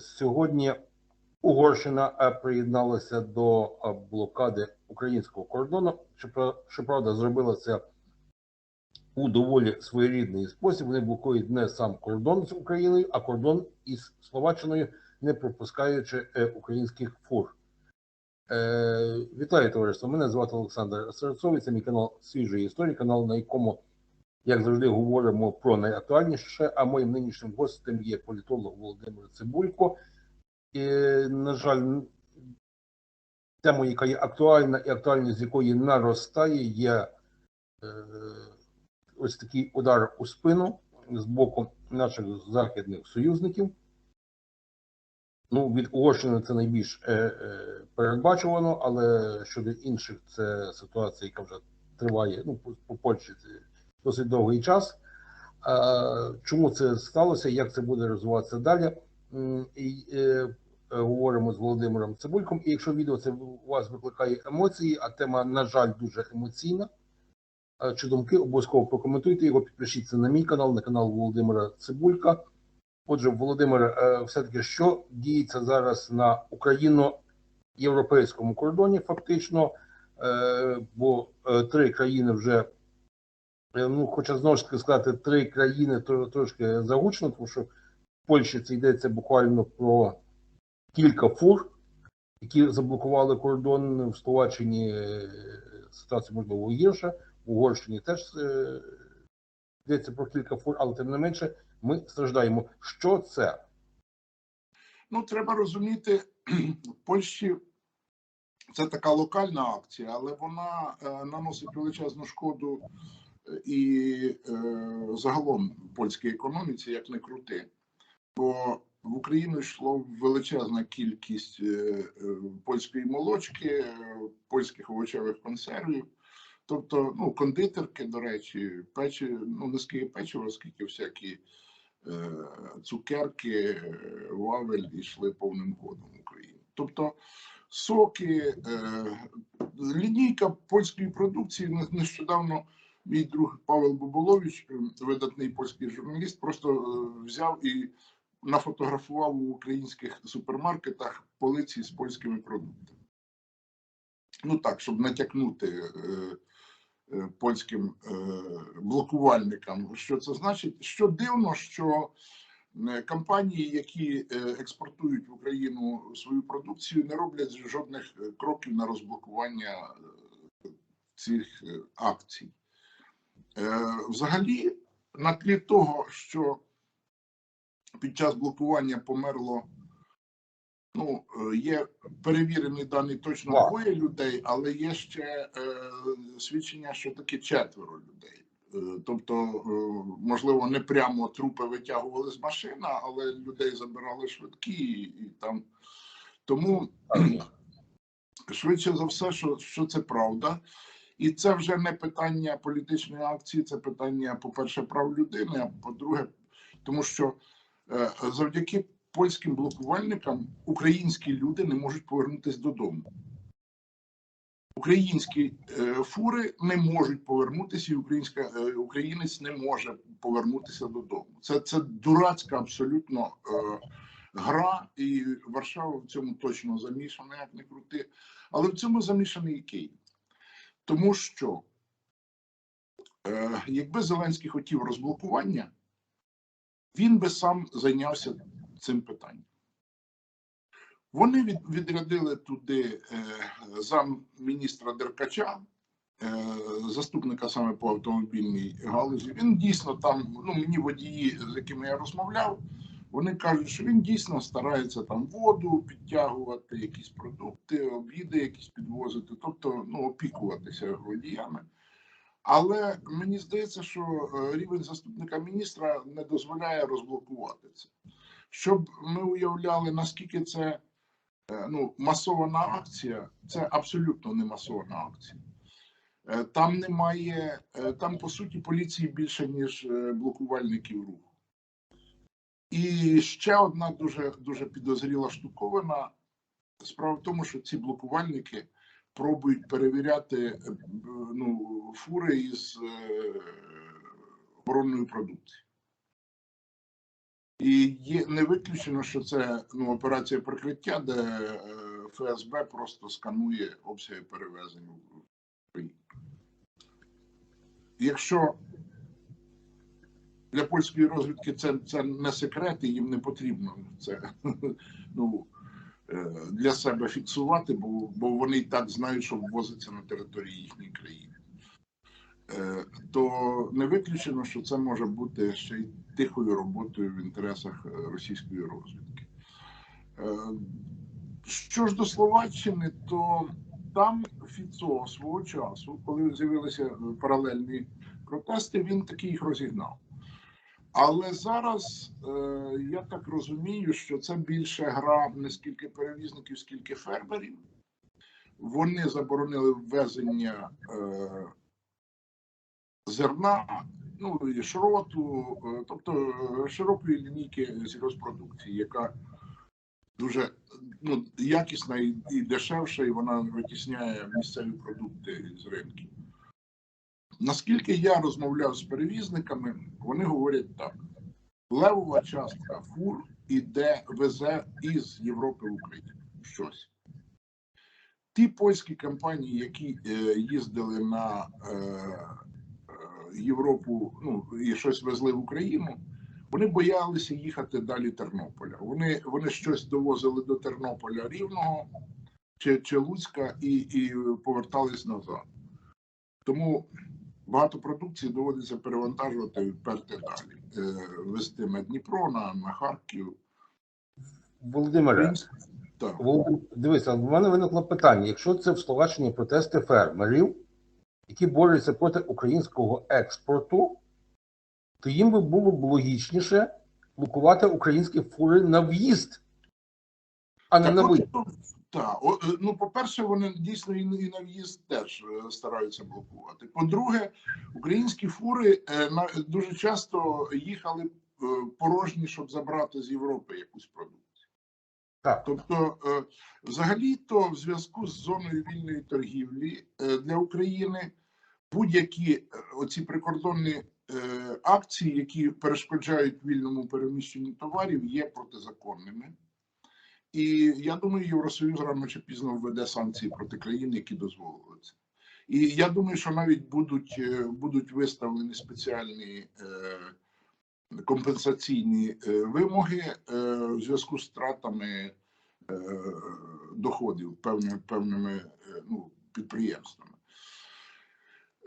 Сьогодні Угорщина е, приєдналася до е, блокади українського кордону. Щоправда, зробила це у доволі своєрідний спосіб. Вони блокують не сам кордон з Україною, а кордон із Словаччиною, не пропускаючи е, українських фур. Вітаю товариство. Мене звати Олександр Серцовий. Це мій канал Свіжої історії, канал, на якому, як завжди, говоримо про найактуальніше. А моїм нинішнім гостем є політолог Володимир Цибулько. І, на жаль, тема, яка є актуальна і актуальність якої наростає, є е, ось такий удар у спину з боку наших західних союзників. Ну, від Угорщини це найбільш е, е, передбачувано, але щодо інших, це ситуація, яка вже триває ну, по, по Польщі це досить довгий час. Чому це сталося, як це буде розвиватися далі? І, е, е, говоримо з Володимиром Цибульком. І якщо відео це у вас викликає емоції, а тема, на жаль, дуже емоційна. Чи думки обов'язково прокоментуйте його, підпишіться на мій канал, на канал Володимира Цибулька. Отже, Володимир, е, все-таки що діється зараз на україно-європейському кордоні, фактично, бо три країни вже, ну, хоча знову ж таки сказати, три країни трошки загучно, тому що в Польщі це йдеться буквально про кілька фур, які заблокували кордон в Словаччині. е, Ситуація можливо гірша, в Угорщині теж е, йдеться про кілька фур, але тим не менше ми страждаємо. Що це? Ну, треба розуміти, в Польщі це така локальна акція, але вона е, наносить величезну шкоду е, і е, загалом польській економіці, як не крути. Бо в Україну йшло величезна кількість е, е, польської молочки, польських овочевих консервів. Тобто, ну, кондитерки, до речі, печі, ну, не скільки печиво, скільки всякі е, цукерки, вавель йшли повним ходом в Україну. Тобто соки, е, лінійка польської продукції Не- нещодавно. Мій друг Павел Боболович, е, видатний польський журналіст, просто е, взяв і нафотографував у українських супермаркетах полиці з польськими продуктами. Ну так, щоб натякнути е, польським блокувальникам, що це значить. Що дивно, що компанії, які експортують в Україну свою продукцію, не роблять жодних кроків на розблокування цих акцій. Е, Взагалі, на тлі того, що під час блокування померло. Ну, е, є перевірені дані точно двоє людей, але є ще е, свідчення, що таки четверо людей. Тобто, можливо, не прямо трупи витягували з машини, але людей забирали швидкі і, і там. Тому швидше за все, що, що це правда. І це вже не питання політичної акції, це питання, по-перше, прав людини, а по-друге, тому що е, завдяки польським блокувальникам українські люди не можуть повернутися додому. Українські е, фури не можуть повернутися, і українська е, українець не може повернутися додому. Це, це дурацька абсолютно гра, і Варшава в цьому точно замішана, як не крути. Але в цьому замішаний і Київ. Тому що е, якби Зеленський хотів розблокування, він би сам зайнявся цим питанням. Вони від, відрядили туди е, замміністра Деркача, е, заступника саме по автомобільній галузі. Він дійсно там, ну мені водії, з якими я розмовляв, вони кажуть, що він дійсно старається там воду підтягувати, якісь продукти, обіди якісь підвозити, тобто ну, опікуватися водіями. Але мені здається, що е, рівень заступника міністра не дозволяє розблокувати це. Щоб ми уявляли, наскільки це е, ну, масована акція, це абсолютно не масована акція. Е, Там немає, там по суті поліції більше, ніж блокувальників руху. І ще одна дуже дуже підозріла штуковина. Справа в тому, що ці блокувальники пробують перевіряти е, ну, фури із е, оборонною продукцією. І є не виключено, що це ну, операція прикриття, де е, ФСБ просто сканує обсяги перевезень в Україну. Якщо для польської розвідки це, це не секрет, і їм не потрібно це ну, е, для себе фіксувати, бо, бо вони і так знають, що ввозиться на території їхньої країни. Е, То не виключено, що це може бути ще й тихою роботою в інтересах е, російської розвідки. Що ж до Словаччини, то там Фіцо свого часу, коли з'явилися паралельні протести, він таки їх розігнав. Але зараз е, я так розумію, що це більше гра не скільки перевізників, скільки фермерів. Вони заборонили ввезення е, зерна, ну і шроту, е, тобто е, широкої лінійки сільгоспродукції, яка дуже ну, якісна і, і дешевша, і вона витісняє місцеві продукти з ринків. Наскільки я розмовляв з перевізниками, вони говорять так: левова частка фур іде везе із Європи в Україну щось. Ті польські компанії, які е, їздили на е, е, Європу, ну і щось везли в Україну, вони боялися їхати далі Тернополя. Вони, вони щось довозили до Тернополя Рівного чи, чи Луцька і, і повертались назад. Тому багато продукції доводиться перевантажувати і вперти далі. Везти на Дніпро, на, на Харків. Володимире, Так. Володим- дивися, в мене виникло питання: якщо це в Словаччині протести фермерів, які борються проти українського експорту, то їм би було б логічніше блокувати українські фури на в'їзд, а не Так на виїзд. Так, е, ну, по-перше, вони дійсно і, на- в'їзд теж е, стараються блокувати. По-друге, українські фури е, на, дуже часто їхали порожні, щоб забрати з Європи якусь продукцію. Так. Тобто, взагалі-то, в зв'язку з зоною вільної торгівлі для України будь-які оці прикордонні акції, які перешкоджають вільному переміщенню товарів, є протизаконними. І я думаю, Євросоюз рано чи пізно введе санкції проти країн, які дозволили це. І я думаю, що навіть будуть, е, будуть виставлені спеціальні е, компенсаційні е, вимоги е, в зв'язку з втратами е, доходів певними, певними е, ну, підприємствами.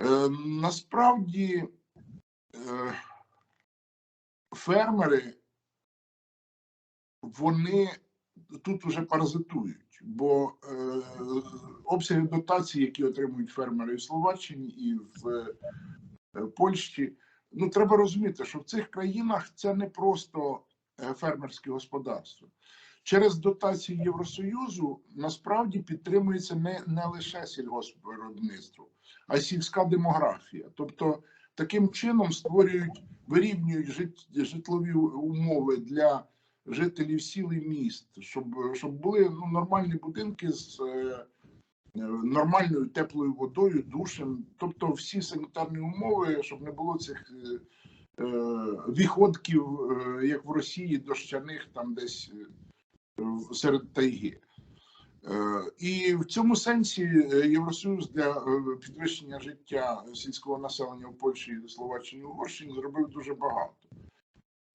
Е, насправді е, фермери вони тут вже паразитують, бо е, обсяги дотацій, які отримують фермери в Словаччині і в е, Польщі, ну треба розуміти, що в цих країнах це не просто е, фермерське господарство. Через дотації Євросоюзу насправді підтримується не, не лише сільгоспвиробництво, а й сільська демографія. Тобто таким чином створюють, вирівнюють жит, житлові умови для жителів сіл і міст, щоб, щоб були ну, нормальні будинки з е, нормальною теплою водою, душем, тобто всі санітарні умови, щоб не було цих е, е, виходків, е, як в Росії, дощаних там десь е, серед тайги. Е, І в цьому сенсі е, Євросоюз для підвищення життя сільського населення в Польщі, Словаччині, Угорщині зробив дуже багато.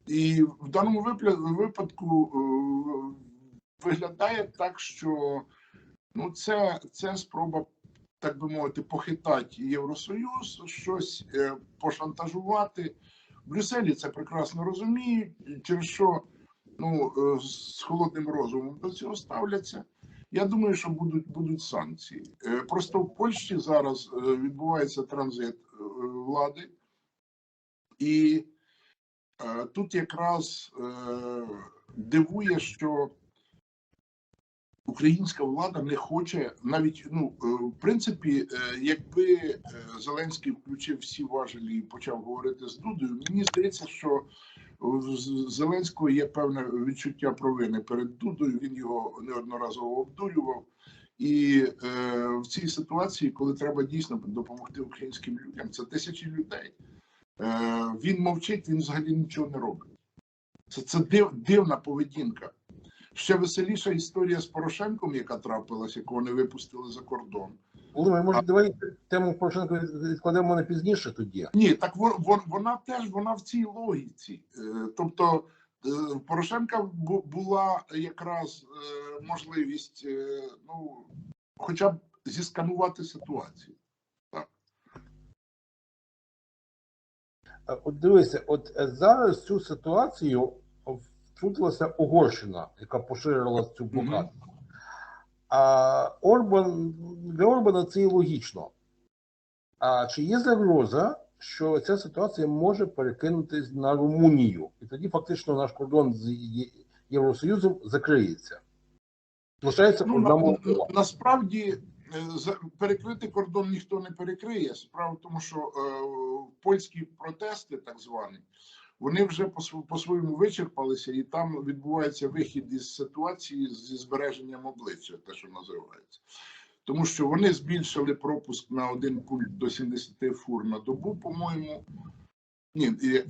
І в даному випадку е, виглядає так, що ну, це, це спроба, так би мовити, похитати Євросоюз, щось е, пошантажувати. В Брюсселі це прекрасно розуміють, через що ну, е, з холодним розумом до цього ставляться. Я думаю, що будуть, будуть санкції. Просто в Польщі зараз відбувається транзит влади, і тут якраз е, дивує, що українська влада не хоче навіть ну е, в принципі, е, якби е, Зеленський включив всі важелі і почав говорити з Дудою, мені здається, що в Зеленського є певне відчуття провини перед Дудою. Він його неодноразово обдурював. І е, в цій ситуації, коли треба дійсно допомогти українським людям, це тисячі людей. Е, він мовчить, він взагалі нічого не робить. Це, це див, дивна поведінка. Ще веселіша історія з Порошенком, яка трапилась, яку вони випустили за кордон. Володимир, може, давай тему Порошенка від- відкладемо на пізніше тоді. Ні, так вон, вон, вона теж вона в цій логіці. Е, Тобто е, Порошенка була якраз можливість ну, хоча б зісканувати ситуацію. Е, От дивися, от е, зараз цю ситуацію втрутилася Угорщина, яка поширила цю блокаду. А Орбан для Орбана це і логічно. А чи є загроза, що ця ситуація може перекинутись на Румунію? І тоді фактично наш кордон з Євросоюзом закриється. Лишається Ну, одна на, насправді е, перекрити кордон ніхто не перекриє. Справа в тому, що е, польські протести, так звані, вони вже по св- по-своєму вичерпалися, і там відбувається вихід із ситуації зі збереженням обличчя, те, що називається. Тому що вони збільшили пропуск на один пункт до 70 фур на добу, по-моєму. Ні, е,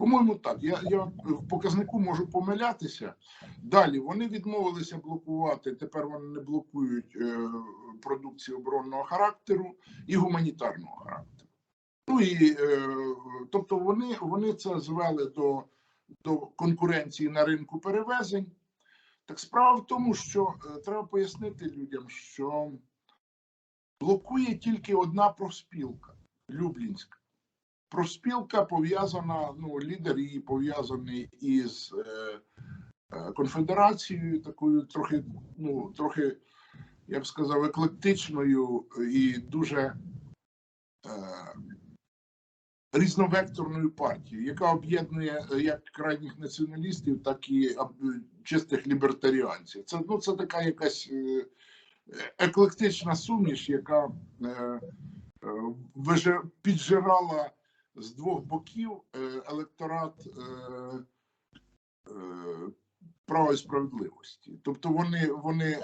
по-моєму, так. Я, я в показнику можу помилятися. Далі вони відмовилися блокувати. Тепер вони не блокують е, продукцію оборонного характеру і гуманітарного характеру. Ну і е, тобто вони, вони це звели до, до конкуренції на ринку перевезень. Так справа в тому, що е, треба пояснити людям, що блокує тільки одна профспілка Люблінська. Профспілка пов'язана, ну, лідер її пов'язаний із е, е, конфедерацією, такою трохи, ну, трохи, я б сказав, еклектичною і дуже е, різновекторною партією, яка об'єднує як крайніх націоналістів, так і чистих лібертаріанців. Це, ну, це така якась еклектична суміш, яка е, е, піджирала з двох боків е, електорат е, е, права і справедливості. Тобто вони, вони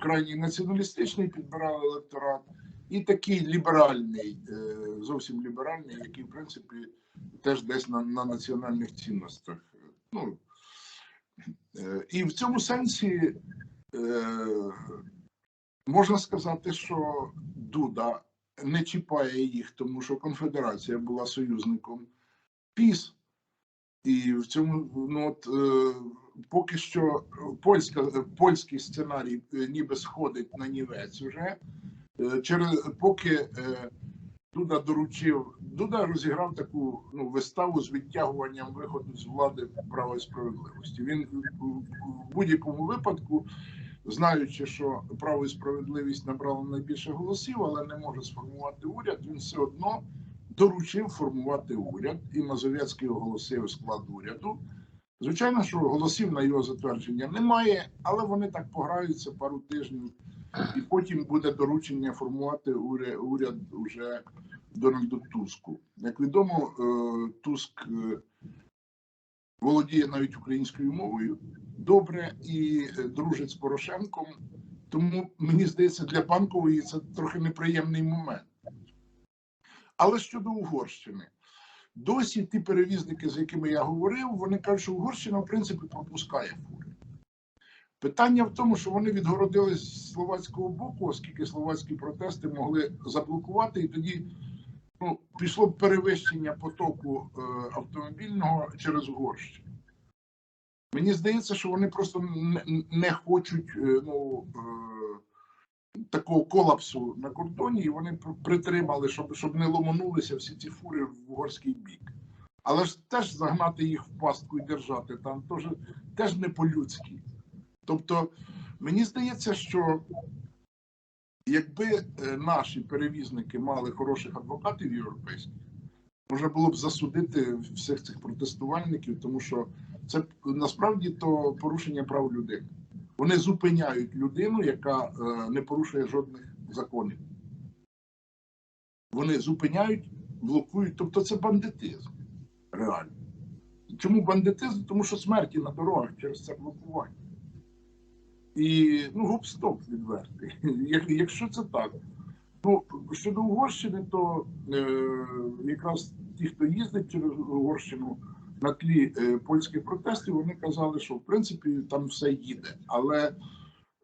крайній націоналістичний підбирали електорат, і такий ліберальний, зовсім ліберальний, який, в принципі, теж десь на, на національних цінностях. Ну, і в цьому сенсі можна сказати, що Дуда не чіпає їх, тому що конфедерація була союзником ПІС. І в цьому ну от е, поки що польська польський сценарій е, ніби сходить на нівець уже. Е, через поки е, Дуда доручив, Дуда розіграв таку ну, виставу з відтягуванням виходу з влади права і справедливості. Він в- будь-якому випадку, знаючи, що право і справедливість набрало найбільше голосів, але не може сформувати уряд, він все одно доручив формувати уряд, і Мазовецький оголосив склад уряду. Звичайно, що голосів на його затвердження немає, але вони так пограються пару тижнів, і потім буде доручення формувати уряд, уряд уже Дональду Туску. Як відомо, е, Туск е, володіє навіть українською мовою добре і е, дружить з Порошенком. Тому мені здається, для банкової це трохи неприємний момент. Але щодо Угорщини, досі ті перевізники, з якими я говорив, вони кажуть, що Угорщина, в принципі, пропускає фури. Питання в тому, що вони відгородились з словацького боку, оскільки словацькі протести могли заблокувати, і тоді ну, пішло перевищення потоку е, автомобільного через Угорщину. Мені здається, що вони просто не, хочуть е, ну, е, такого колапсу на кордоні, і вони притримали, щоб, щоб не ломанулися всі ці фури в угорський бік. Але ж теж загнати їх в пастку і держати там теж, теж не по-людськи. Тобто, мені здається, що якби е, наші перевізники мали хороших адвокатів європейських, можна було б засудити всіх цих протестувальників, тому що це насправді то порушення прав людини. Вони зупиняють людину, яка е, не порушує жодних законів. Вони зупиняють, блокують. Тобто це бандитизм. Реально. Чому бандитизм? Тому що смерті на дорогах через це блокування. І ну, гоп-стоп відвертий. Якщо це так. Ну, щодо Угорщини, то е, якраз ті, хто їздить через Угорщину, на тлі е, польських протестів, вони казали, що в принципі там все їде. Але е,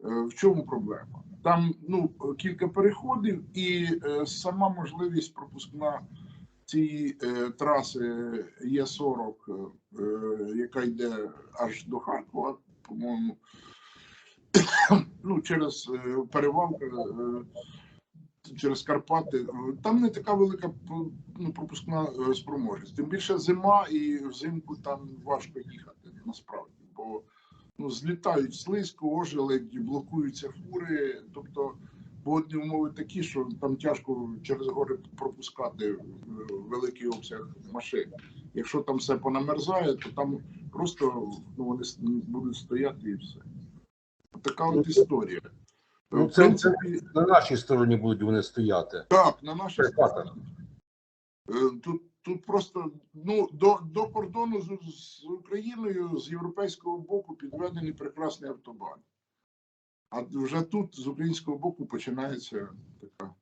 в чому проблема? Там ну кілька переходів, і е, сама можливість пропускна цієї траси Є40, е, е, яка йде аж до Харкова, по-моєму, ну через перевалку. Через Карпати, е, там не така велика ну, пропускна е, спроможність. Тим більше зима і взимку там важко їхати насправді, бо ну, злітають слизько, ожеледь, блокуються фури. Тобто погодні умови такі, що там тяжко через гори пропускати е, великий обсяг машин. Якщо там все понамерзає, то там просто ну, вони будуть стояти і все. Така от історія. Ну, В це- На нашій стороні будуть вони стояти. так, на нашій стороні. Е, Тут, тут просто ну, до, до кордону з, з Україною з європейського боку підведений прекрасний автобан. А вже тут з українського боку починається така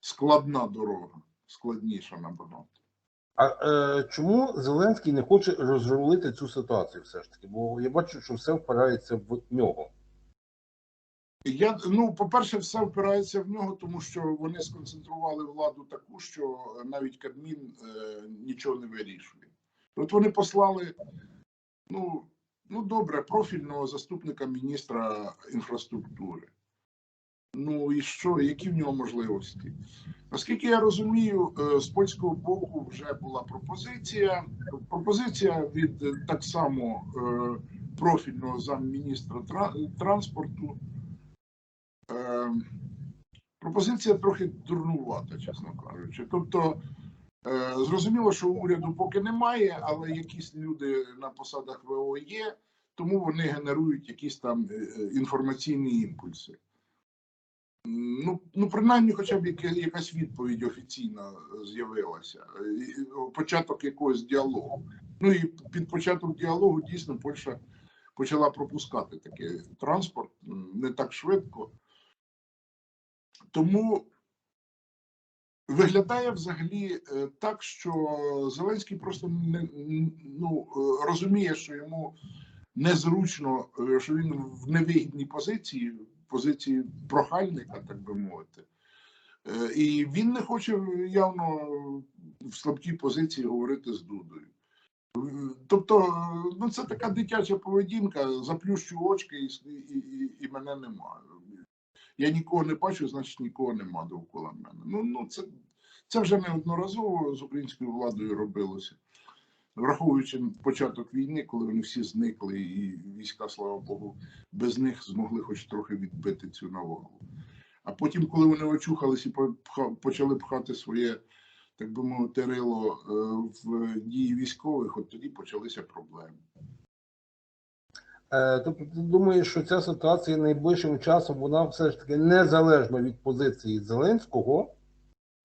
складна дорога, складніша набагато. А е, чому Зеленський не хоче розрулити цю ситуацію все ж таки? Бо я бачу, що все впирається в нього. Я ну, по-перше, все впирається в нього, тому що вони сконцентрували владу таку, що навіть Кабмін е, нічого не вирішує. От вони послали, ну, ну добре, профільного заступника міністра інфраструктури. Ну і що, які в нього можливості? Наскільки я розумію, е, з польського боку вже була пропозиція. Пропозиція від е, так само е, профільного замміністра транспорту. Е, пропозиція трохи дурнувата, чесно кажучи. Тобто, е, зрозуміло, що уряду поки немає, але якісь люди на посадах ВО є, тому вони генерують якісь там е, е, інформаційні імпульси. Ну, ну, принаймні, хоча б якась відповідь офіційна з'явилася, початок якогось діалогу. Ну і під початок діалогу дійсно Польща почала пропускати такий транспорт не так швидко. Тому виглядає взагалі е, так, що Зеленський просто не ну, е, розуміє, що йому незручно, е, що він в невигідній позиції, позиції прохальника, так би мовити. І він не хоче явно в слабкій позиції говорити з Дудою. Тобто, ну це така дитяча поведінка, заплющу очки і, і, і мене немає. Я нікого не бачу, значить нікого нема довкола мене. Ну, ну це, це вже неодноразово з українською владою робилося. Враховуючи початок війни, коли вони всі зникли, і війська, слава Богу, без них змогли хоч трохи відбити цю навалу. А потім, коли вони очухались і почали пхати своє, так би мовити, рило е, в дії військових, от тоді почалися проблеми. Е, тобто ти думаєш, що ця ситуація найближчим часом вона все ж таки незалежно від позиції Зеленського,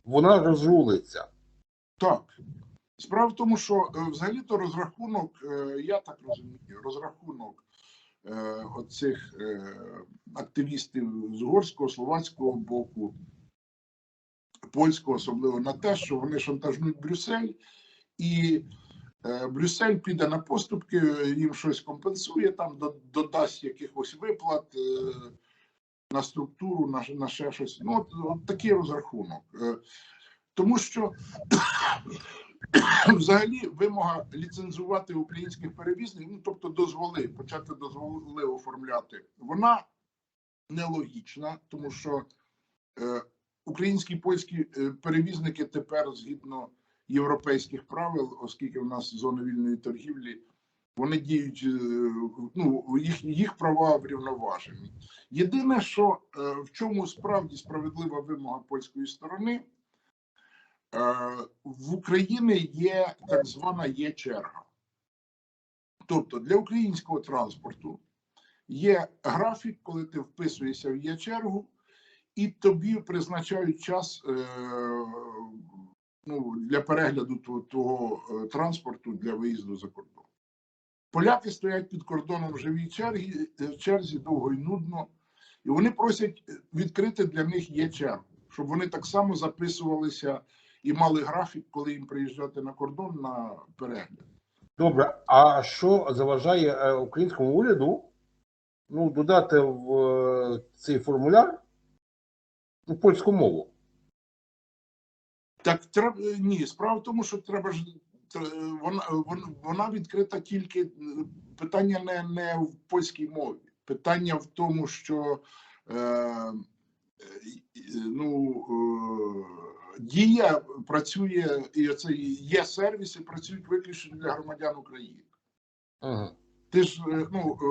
вона розрулиться. Так. Справа в тому, що е, взагалі-то розрахунок, е, я так розумію, розрахунок оцих активістів з угорського, словацького боку, польського, особливо на те, що вони шантажують Брюссель, і Брюссель піде на поступки, їм щось компенсує, там додасть якихось виплат е, на структуру, на, на ще щось. Ну, от, от такий розрахунок. Е, Тому що взагалі вимога ліцензувати українських перевізників, ну тобто дозволи, почати дозволи оформляти, вона нелогічна, тому що е, українські польські е, перевізники тепер згідно європейських правил, оскільки в нас зона вільної торгівлі, вони діють, е, ну їх, їх права врівноважені. Єдине, що е, в чому справді справедлива вимога польської сторони. Е, в Україні є так звана є черга. Тобто для українського транспорту є графік, коли ти вписуєшся в є чергу, і тобі призначають час ну, для перегляду твого е, транспорту для виїзду за кордон. Поляки стоять під кордоном в живій черзі, е, черзі довго і нудно, і вони просять е, відкрити для них є чергу, щоб вони так само записувалися і мали графік, коли їм приїжджати на кордон на перегляд. Добре, а що заважає українському уряду ну, додати в цей формуляр ну, польську мову? Так треба ні, справа в тому, що треба ж вона, вона, відкрита тільки е, питання не, не в польській мові. Питання в тому, що е, е, ну, е, дія працює, і це є сервіси, працюють виключно для громадян України. Угу. Ти ж е, ну е,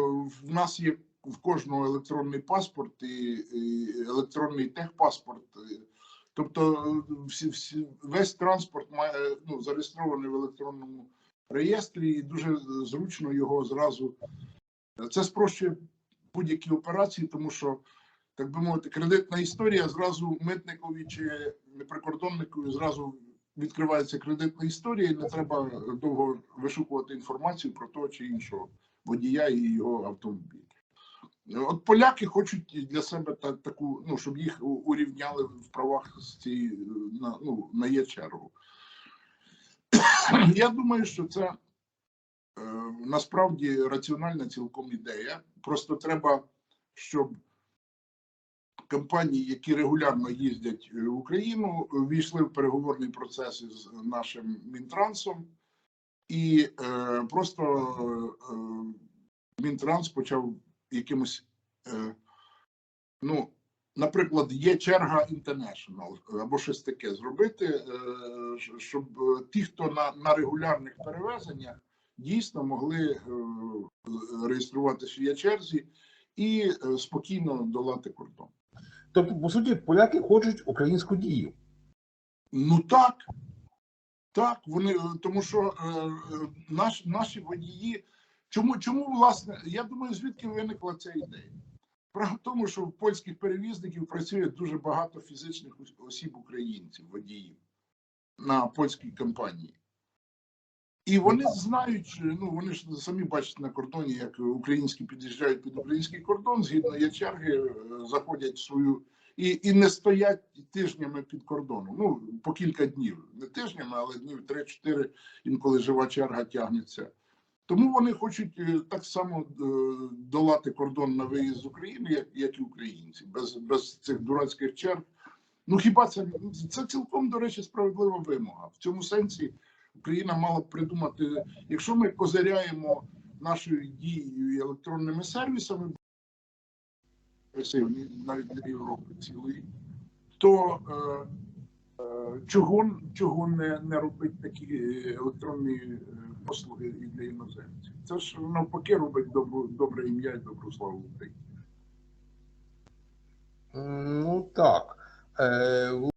в нас є в кожного електронний паспорт і, і електронний техпаспорт. е, Тобто е, всі, всі, весь транспорт має ну, зареєстрований в електронному реєстрі, і дуже зручно його зразу. Це спрощує будь-які операції, тому що, так би мовити, кредитна історія зразу митникові чи прикордонникові зразу відкривається кредитна історія, і не треба довго вишукувати інформацію про того чи іншого водія і його автомобіль. От поляки хочуть для себе та, таку, ну щоб їх урівняли в правах з цієї на ну на є чергу. Я думаю, що це е, насправді раціональна цілком ідея. Просто треба, щоб компанії, які регулярно їздять в Україну, війшли в переговорний процес із нашим Мінтрансом, і е, просто е, Мінтранс почав якимось, е, ну, наприклад, є черга International або щось таке зробити, е, щоб ті, хто на, на регулярних перевезеннях, дійсно могли е, реєструватися в є черзі і е, спокійно долати кордон. Тобто, по суті, поляки хочуть українську дію. Ну так. Так, вони тому що е, наш, наші водії. Чому, чому, власне, я думаю, звідки виникла ця ідея? Справа в тому, що в польських перевізників працює дуже багато фізичних осіб українців, водіїв на польській компанії. І вони знають, ну вони ж самі бачать на кордоні, як українські під'їжджають під український кордон, згідно черги, е, заходять в свою і, і не стоять тижнями під кордоном. Ну, по кілька днів. Не тижнями, але днів 3-4, інколи жива черга тягнеться. Тому вони хочуть е, так само е, долати кордон на виїзд з України, як, як і українці, без, без цих дурацьких черг. Ну хіба це це цілком, до речі, справедлива вимога. В цьому сенсі Україна мала б придумати, якщо ми козиряємо нашою дією і електронними сервісами, навіть для Європи цілої, то е, е, чого, чого не, не робить такі е, електронні послуги і для іноземців? Це ж навпаки робить добру, добре ім'я і добру славу Україні. Ну так. Е,